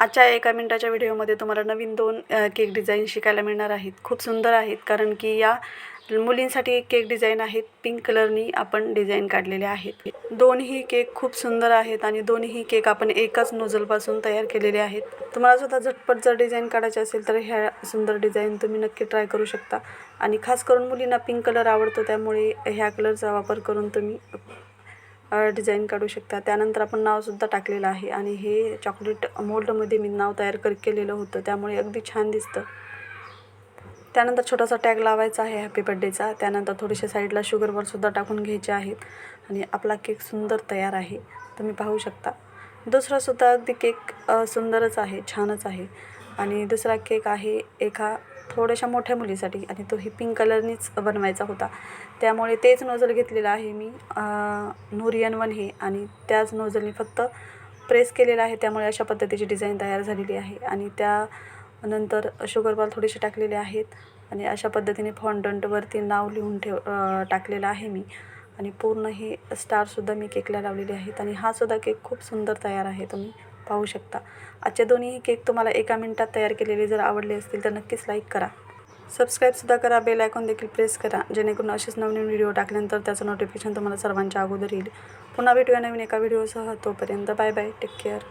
आजच्या एका मिनटाच्या व्हिडिओमध्ये तुम्हाला नवीन दोन केक डिझाईन शिकायला मिळणार आहेत. खूप सुंदर आहेत कारण की या मुलींसाठी एक केक डिझाईन आहेत. पिंक कलरनी आपण डिझाईन काढलेले आहेत. दोन्ही केक खूप सुंदर आहेत आणि दोन्ही केक आपण एकाच नोझलपासून तयार केलेले आहेत. तुम्हाला सुद्धा झटपट जर डिझाईन काढायचे असेल तर ह्या सुंदर डिझाईन तुम्ही नक्की ट्राय करू शकता. आणि खास करून मुलींना पिंक कलर आवडतो त्यामुळे ह्या कलरचा वापर करून तुम्ही डिझाईन काढू शकता. त्यानंतर आपण नावसुद्धा टाकलेलं आहे आणि हे चॉकलेट मोल्डमध्ये मी नाव तयार कर केलेलं होतं. त्यामुळे अगदी छान दिसतं. त्यानंतर छोटासा टॅग लावायचा आहे हॅपी बड्डेचा त्यानंतर थोडेसे साईडला शुगरवरसुद्धा टाकून घ्यायचे आहेत. आणि आपला केक सुंदर तयार आहे. तुम्ही पाहू शकता. दुसरासुद्धा अगदी केक सुंदरच आहे छानच आहे. आणि दुसरा केक आहे एका थोड्याशा मोठ्या मुलीसाठी आणि तोही पिंक कलरनीच बनवायचा होता. त्यामुळे तेच नोझल घेतलेलं आहे मी नोरियन वन हे आणि त्याच नोझलनी फक्त प्रेस केलेलं आहे. त्यामुळे अशा पद्धतीची डिझाईन तयार झालेली आहे आणि त्यानंतर शुगर बॉल थोडेसे टाकलेले आहेत आणि अशा पद्धतीने फॉन्डंटवरती नाव लिहून ठेव टाकलेलं आहे मी आणि पूर्ण हे स्टारसुद्धा मी केकला लावलेले आहेत आणि हा सुद्धा केक खूप सुंदर तयार आहे तुम्ही पाहू शकता. आजचे दोन्ही केक तुम्हाला एका मिनटात तयार केलेले जर आवडले असतील तर नक्कीच लाईक करा. सबस्क्राईबसुद्धा करा बेल आयकॉन देखील प्रेस करा जेणेकरून असेच नवनवीन व्हिडिओ टाकल्यानंतर त्याचं नोटिफिकेशन तुम्हाला सर्वांच्या अगोदर येईल. पुन्हा भेटूया नवीन एका व्हिडिओसह तोपर्यंत बाय बाय टेक केअर